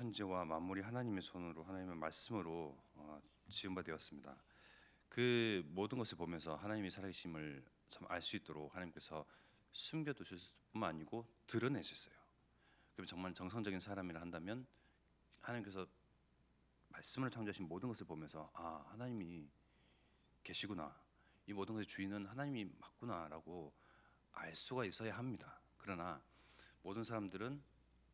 천지와 만물이 하나님의 손으로 하나님의 말씀으로 어, 지은 바 되었습니다. 그 모든 것을 보면서 하나님이 살아계심을 참 알 수 있도록 하나님께서 숨겨두실 뿐만 아니고 드러내셨어요. 그럼 정말 정상적인 사람이라 한다면 하나님께서 말씀을 창조하신 모든 것을 보면서 아 하나님이 계시구나 이 모든 것의 주인은 하나님이 맞구나라고 알 수가 있어야 합니다. 그러나 모든 사람들은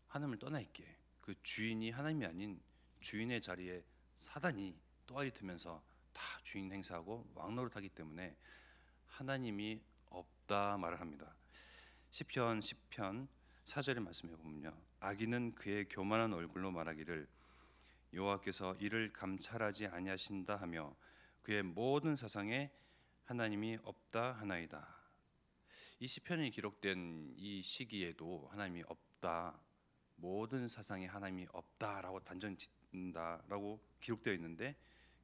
하나님을 떠나 있기에 그 주인이 하나님이 아닌 주인의 자리에 사단이 또아리 트면서 다 주인 행사하고 왕노릇하기 때문에 하나님이 없다 말을 합니다. 시편 10편 4절의 말씀해 보면요. 악인은 그의 교만한 얼굴로 말하기를 여호와께서 이를 감찰하지 아니하신다 하며 그의 모든 사상에 하나님이 없다 하나이다. 이 시편이 기록된 이 시기에도 하나님이 없다. 모든 사상에 하나님이 없다라고 단정 짓는다라고 기록되어 있는데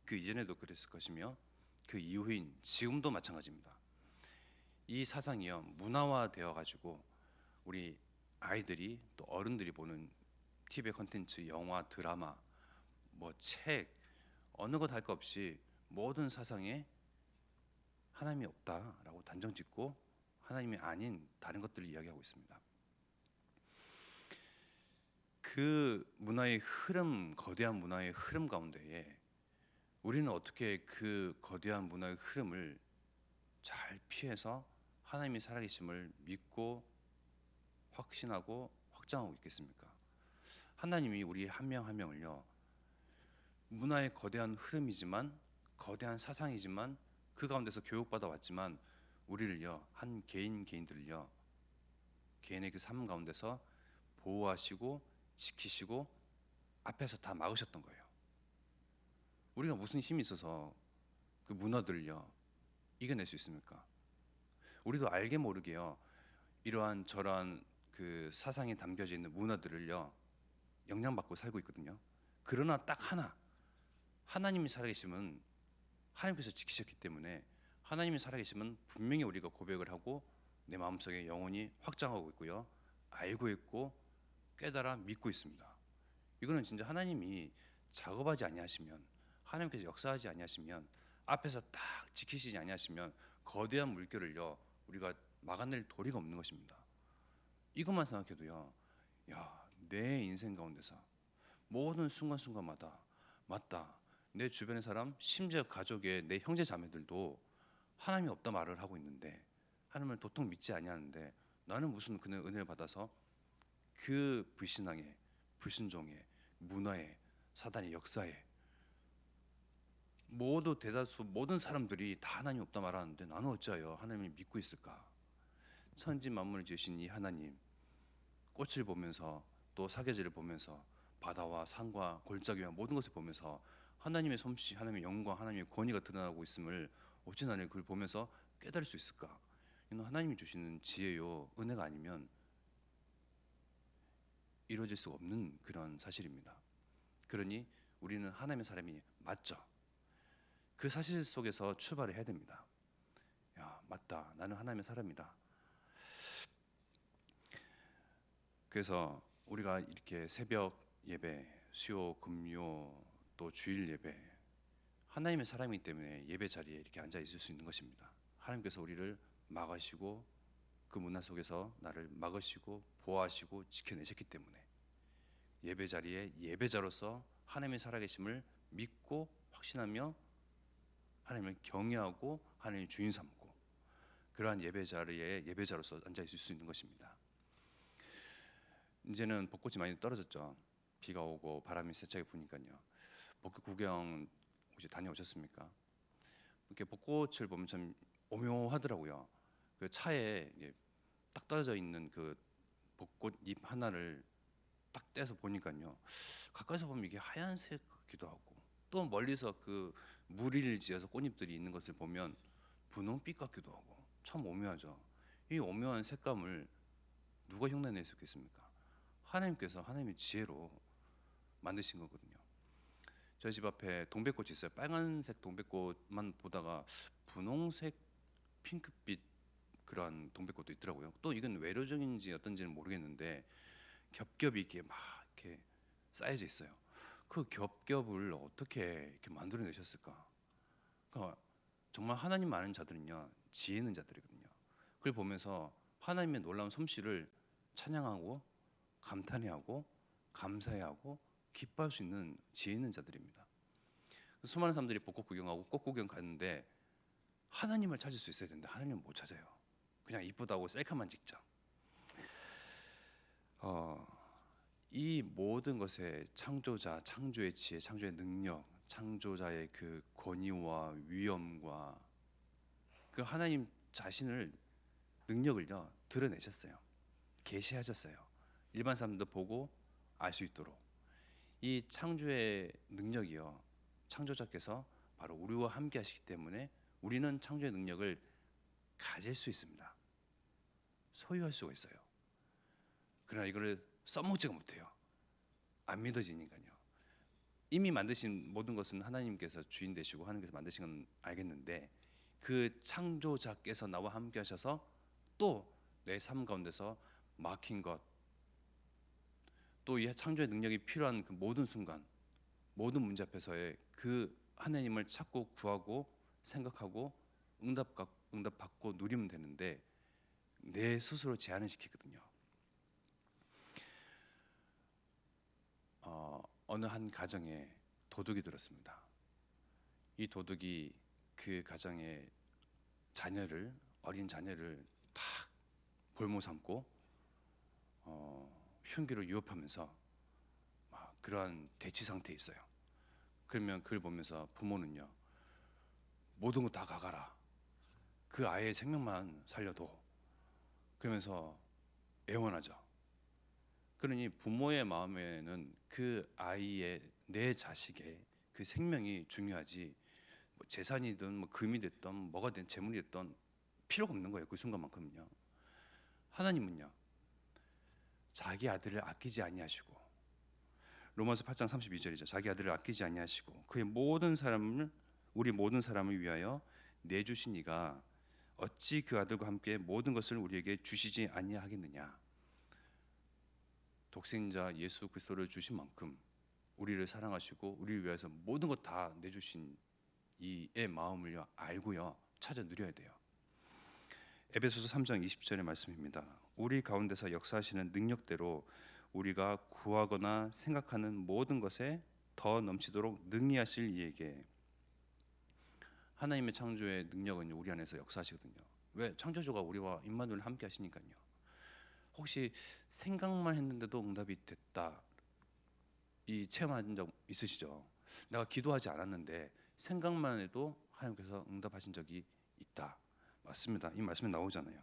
그 이전에도 그랬을 것이며 그 이후인 지금도 마찬가지입니다. 이 사상이요 문화화되어 가지고 우리 아이들이 또 어른들이 보는 TV 컨텐츠, 영화, 드라마, 뭐 책 어느 것 할 것 없이 모든 사상에 하나님이 없다라고 단정 짓고 하나님이 아닌 다른 것들을 이야기하고 있습니다. 그 문화의 흐름, 거대한 문화의 흐름 가운데에 우리는 어떻게 그 거대한 문화의 흐름을 잘 피해서 하나님이 살아계심을 믿고 확신하고 확장하고 있겠습니까? 하나님이 우리 한 명 한 명을요 문화의 거대한 흐름이지만 거대한 사상이지만 그 가운데서 교육받아 왔지만 우리를요 한 개인 개인들을요 개인의 그 삶 가운데서 보호하시고 지키시고 앞에서 다 막으셨던 거예요. 우리가 무슨 힘이 있어서 그 문화들을요 이겨낼 수 있습니까? 우리도 알게 모르게요 이러한 저러한 그 사상이 담겨져 있는 문화들을요 영향받고 살고 있거든요. 그러나 딱 하나 하나님이 살아계시면 하나님께서 지키셨기 때문에 하나님이 살아계시면 분명히 우리가 고백을 하고 내 마음속에 영혼이 확장하고 있고요 알고 있고 깨달아 믿고 있습니다. 이거는 진짜 하나님이 작업하지 아니하시면 하나님께서 역사하지 아니하시면 앞에서 딱 지키시지 아니하시면 거대한 물결을요 우리가 막아낼 도리가 없는 것입니다. 이것만 생각해도요, 야 내 인생 가운데서 모든 순간순간마다 맞다 내 주변의 사람 심지어 가족의 내 형제 자매들도 하나님이 없다 말을 하고 있는데 하나님을 도통 믿지 아니하는데 나는 무슨 그의 은혜를 받아서 그 불신앙에 불순종에 문화에 사단의 역사에 모두 대다수 모든 사람들이 다 하나님 없다 말하는데 나는 어찌하여 하나님을 믿고 있을까? 천지 만물을 지으신 이 하나님 꽃을 보면서 또 사계절을 보면서 바다와 산과 골짜기와 모든 것을 보면서 하나님의 솜씨, 하나님의 영광, 하나님의 권위가 드러나고 있음을 어찌 나는 그걸 보면서 깨달을 수 있을까? 이는 하나님이 주시는 지혜요 은혜가 아니면 이루어질 수 없는 그런 사실입니다. 그러니 우리는 하나님의 사람이 맞죠. 그 사실 속에서 출발을 해야 됩니다. 야 맞다, 나는 하나님의 사람이다. 그래서 우리가 이렇게 새벽 예배, 수요, 금요, 또 주일 예배 하나님의 사람이기 때문에 예배 자리에 이렇게 앉아 있을 수 있는 것입니다. 하나님께서 우리를 막으시고 그 문화 속에서 나를 막으시고 보호하시고 지켜내셨기 때문에 예배 자리에 예배자로서 하나님의 살아계심을 믿고 확신하며 하나님을 경외하고 하나님의 주인 삼고 그러한 예배 자리에 예배자로서 앉아 있을 수 있는 것입니다. 이제는 벚꽃이 많이 떨어졌죠. 비가 오고 바람이 세차게 부니까요. 벚꽃 구경 혹시 다녀오셨습니까? 이렇게 벚꽃을 보면 참 오묘하더라고요. 그 차에 딱 떨어져 있는 그 벚꽃 잎 하나를 딱 떼서 보니까요. 가까이서 보면 이게 하얀색 같기도 하고 또 멀리서 그 무리를 지어서 꽃잎들이 있는 것을 보면 분홍빛 같기도 하고 참 오묘하죠. 이 오묘한 색감을 누가 흉내낼 수 있겠습니까? 하나님께서 하나님의 지혜로 만드신 거거든요. 저희 집 앞에 동백꽃이 있어요. 빨간색 동백꽃만 보다가 분홍색 핑크빛 그런 동백꽃도 있더라고요. 또 이건 외로종인지 어떤지는 모르겠는데 겹겹이 이렇게 막 이렇게 쌓여져 있어요. 그 겹겹을 어떻게 이렇게 만들어내셨을까? 그러니까 정말 하나님 아는 자들은요 지혜 있는 자들이거든요. 그걸 보면서 하나님의 놀라운 솜씨를 찬양하고 감탄해하고 감사해하고 기뻐할 수 있는 지혜 있는 자들입니다. 수많은 사람들이 벚꽃 구경하고 꽃 구경 갔는데 하나님을 찾을 수 있어야 되는데 하나님을 못 찾아요. 그냥 이쁘다고 셀카만 찍자. 어, 이 모든 것의 창조자, 창조의 지혜, 창조의 능력, 창조자의 그 권위와 위엄과 그 하나님 자신을 능력을요 드러내셨어요. 계시하셨어요. 일반 사람도 보고 알 수 있도록 이 창조의 능력이요 창조자께서 바로 우리와 함께 하시기 때문에 우리는 창조의 능력을 가질 수 있습니다. 소유할 수가 있어요. 그러나 이거를 써먹지가 못해요. 안 믿어지니까요. 이미 만드신 모든 것은 하나님께서 주인 되시고 하나님께서 만드신 건 알겠는데 그 창조자께서 나와 함께 하셔서 또 내 삶 가운데서 막힌 것, 또 이 창조의 능력이 필요한 그 모든 순간, 모든 문제 앞에서의 그 하나님을 찾고 구하고 생각하고 응답 응답 받고 누리면 되는데 내 스스로 제한을 시키거든요. 어, 어느 한 가정에 도둑이 들었습니다. 이 도둑이 그 가정의 자녀를 어린 자녀를 탁 볼모 삼고 어, 흉기로 유업하면서 막 그러한 대치 상태에 있어요. 그러면 그걸 보면서 부모는요 모든 거 다 가가라. 그 아이의 생명만 살려도 그러면서 애원하죠. 그러니 부모의 마음에는 그 아이의 내 자식의 그 생명이 중요하지 뭐 재산이든 뭐 금이 됐던 뭐가 된 재물이 됐던 필요가 없는 거예요 그 순간만큼은요. 하나님은요 자기 아들을 아끼지 아니하시고 로마서 8장 32절이죠. 자기 아들을 아끼지 아니하시고 그의 모든 사람을 우리 모든 사람을 위하여 내 주신 이가 어찌 그 아들과 함께 모든 것을 우리에게 주시지 아니하겠느냐. 독생자 예수 그리스도를 주신 만큼 우리를 사랑하시고 우리를 위해서 모든 것 다 내주신 이의 마음을요 알고요 찾아 누려야 돼요. 에베소서 3장 20절의 말씀입니다. 우리 가운데서 역사하시는 능력대로 우리가 구하거나 생각하는 모든 것에 더 넘치도록 능히하실 이에게 하나님의 창조의 능력은 우리 안에서 역사하시거든요. 왜 창조주가 우리와 임마누엘 함께 하시니까요. 혹시 생각만 했는데도 응답이 됐다. 이 체험한 적 있으시죠? 내가 기도하지 않았는데 생각만 해도 하나님께서 응답하신 적이 있다. 맞습니다. 이 말씀에 나오잖아요.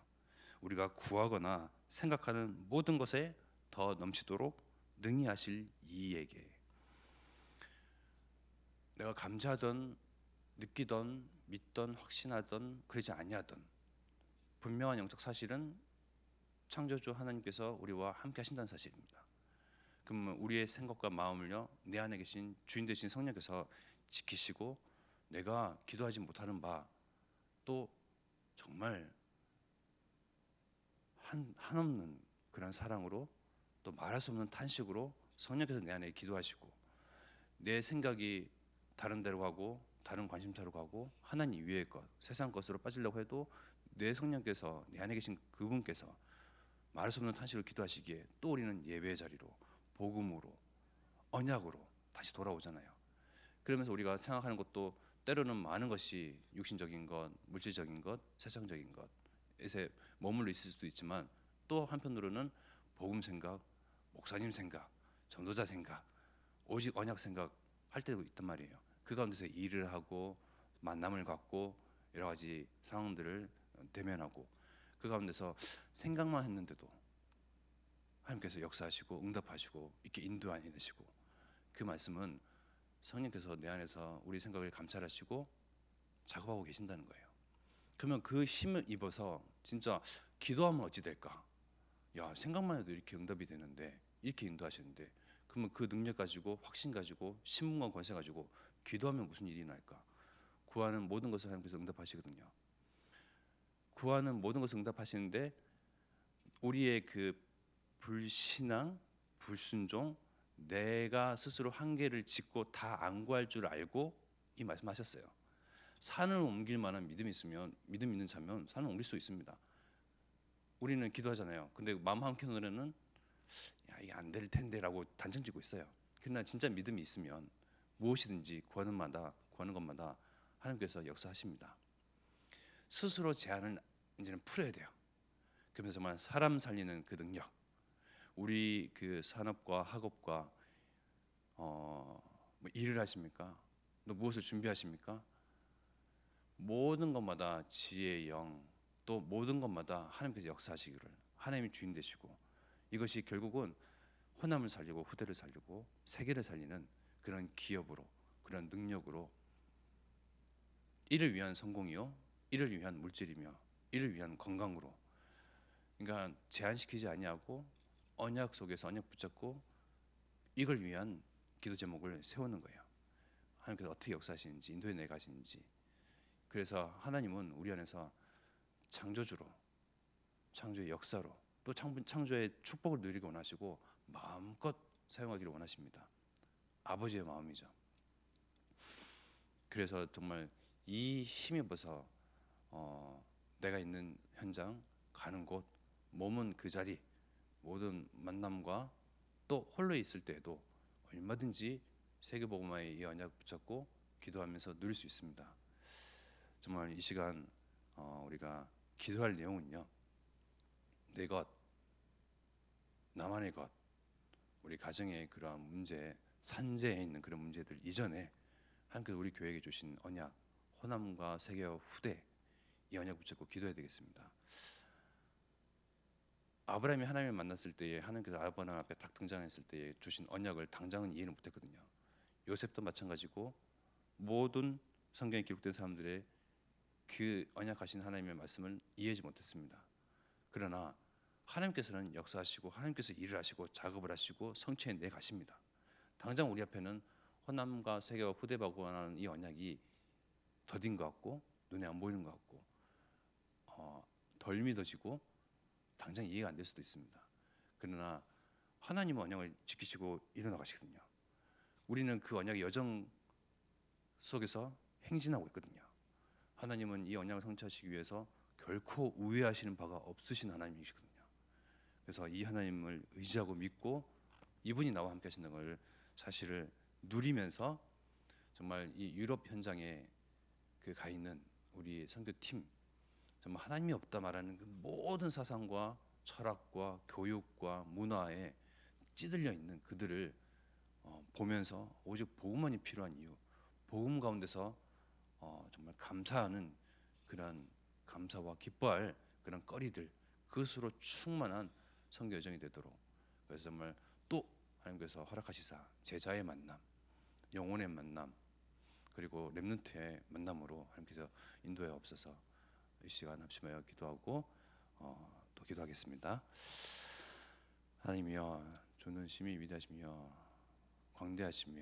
우리가 구하거나 생각하는 모든 것에 더 넘치도록 능히 하실 이에게 내가 감지하던 느끼던 믿던 확신하던 그러지 아니하던 분명한 영적 사실은 창조주 하나님께서 우리와 함께 하신다는 사실입니다. 그러면 우리의 생각과 마음을요 내 안에 계신 주인 되신 성령께서 지키시고 내가 기도하지 못하는 바 또 정말 한 한없는 그런 사랑으로 또 말할 수 없는 탄식으로 성령께서 내 안에 기도하시고 내 생각이 다른 데로 가고 다른 관심사로 가고 하나님 위의 것, 세상 것으로 빠지려고 해도 내 성령께서 내 안에 계신 그분께서 말할 수 없는 탄식으로 기도하시기에 또 우리는 예배의 자리로 복음으로 언약으로 다시 돌아오잖아요. 그러면서 우리가 생각하는 것도 때로는 많은 것이 육신적인 것, 물질적인 것, 세상적인 것에서 머물러 있을 수도 있지만 또 한편으로는 복음 생각, 목사님 생각, 전도자 생각, 오직 언약 생각 할 때도 있단 말이에요. 그 가운데서 일을 하고 만남을 갖고 여러 가지 상황들을 대면하고 그 가운데서 생각만 했는데도 하나님께서 역사하시고 응답하시고 이렇게 인도하시고 그 말씀은 성령께서 내 안에서 우리 생각을 감찰하시고 작업하고 계신다는 거예요. 그러면 그 힘을 입어서 진짜 기도하면 어찌 될까? 야 생각만 해도 이렇게 응답이 되는데 이렇게 인도하시는데 그러면 그 능력 가지고 확신 가지고 신문과 권세 가지고 기도하면 무슨 일이 날까? 구하는 모든 것을 하나님께서 응답하시거든요. 구하는 모든 것을 응답하시는데 우리의 그 불신앙, 불순종, 내가 스스로 한계를 짓고 다 안 구할 줄 알고 이 말씀하셨어요. 산을 옮길 만한 믿음이 있으면 믿음 있는 자면 산을 옮길 수 있습니다. 우리는 기도하잖아요. 근데 마음 한켠으로는 야 이게 안 될 텐데라고 단정 짓고 있어요. 그러나 진짜 믿음이 있으면 무엇이든지 구하는 마다 구하는 것마다 하나님께서 역사하십니다. 스스로 제한을 이제는 풀어야 돼요. 그러면서 정말 사람 살리는 그 능력, 우리 그 산업과 학업과 어, 뭐 일을 하십니까? 또 무엇을 준비하십니까? 모든 것마다 지혜의 영, 또 모든 것마다 하나님께서 역사하시기를 하나님이 주인 되시고 이것이 결국은 호남을 살리고 후대를 살리고 세계를 살리는 그런 기업으로 그런 능력으로 이를 위한 성공이요, 이를 위한 물질이며 이를 위한 건강으로 그러니까 제한시키지 아니하고 언약 속에서 언약 붙잡고 이걸 위한 기도 제목을 세우는 거예요. 하나님께서 어떻게 역사하시는지 인도에 내 가시는지 그래서 하나님은 우리 안에서 창조주로 창조의 역사로 또 창- 창조의 축복을 누리기 원하시고 마음껏 사용하기를 원하십니다. 아버지의 마음이죠. 그래서 정말 이 벗어 어, 내가 있는 현장 가는 곳 몸은 그 자리 모든 만남과 또 홀로 있을 때에도 얼마든지 세계복음화의 이 언약 붙잡고 기도하면서 누릴 수 있습니다. 정말 이 시간 어, 우리가 기도할 내용은요. 내 것, 나만의 것, 우리 가정의 그러한 문제, 산재에 있는 그런 문제들 이전에 하나님께서 우리 교회에게 주신 언약, 호남과 세계와 후대 이 언약 붙잡고 기도해야 되겠습니다. 아브라함이 하나님을 만났을 때에 하나님께서 아브라함 앞에 딱 등장했을 때에 주신 언약을 당장은 이해는 못했거든요. 요셉도 마찬가지고 모든 성경에 기록된 사람들의 그 언약하신 하나님의 말씀을 이해하지 못했습니다. 그러나 하나님께서는 역사하시고 하나님께서 일을 하시고 작업을 하시고 성취해 내 가십니다. 당장 우리 앞에는 호남과 세계와 후대바고하는 이 언약이 더딘 것 같고 눈에 안 보이는 것 같고 어, 덜 믿어지고 당장 이해가 안 될 수도 있습니다. 그러나 하나님은 언약을 지키시고 일어나 가시거든요. 우리는 그 언약의 여정 속에서 행진하고 있거든요. 하나님은 이 언약을 성취하시기 위해서 결코 우회하시는 바가 없으신 하나님이시거든요. 그래서 이 하나님을 의지하고 믿고 이분이 나와 함께 하시는 걸 사실을 누리면서 정말 이 유럽 현장에 그 가 있는 우리 선교팀 정말 하나님이 없다 말하는 그 모든 사상과 철학과 교육과 문화에 찌들려 있는 그들을 어, 보면서 오직 복음만이 필요한 이유, 복음 가운데서 어, 정말 감사하는 그런 감사와 기뻐할 그런 거리들 그것으로 충만한 선교 여정이 되도록. 그래서 정말 또 하나님께서 허락하시사 제자의 만남, 영혼의 만남 그리고 렘넌트의 만남으로 하나님께서 인도에 없어서 이 시간 합심하여 기도하고 어, 또 기도하겠습니다. 하나님이여 심히 위대하시며 광대하시며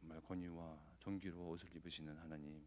정말 권위와 존귀로 옷을 입으시는 하나님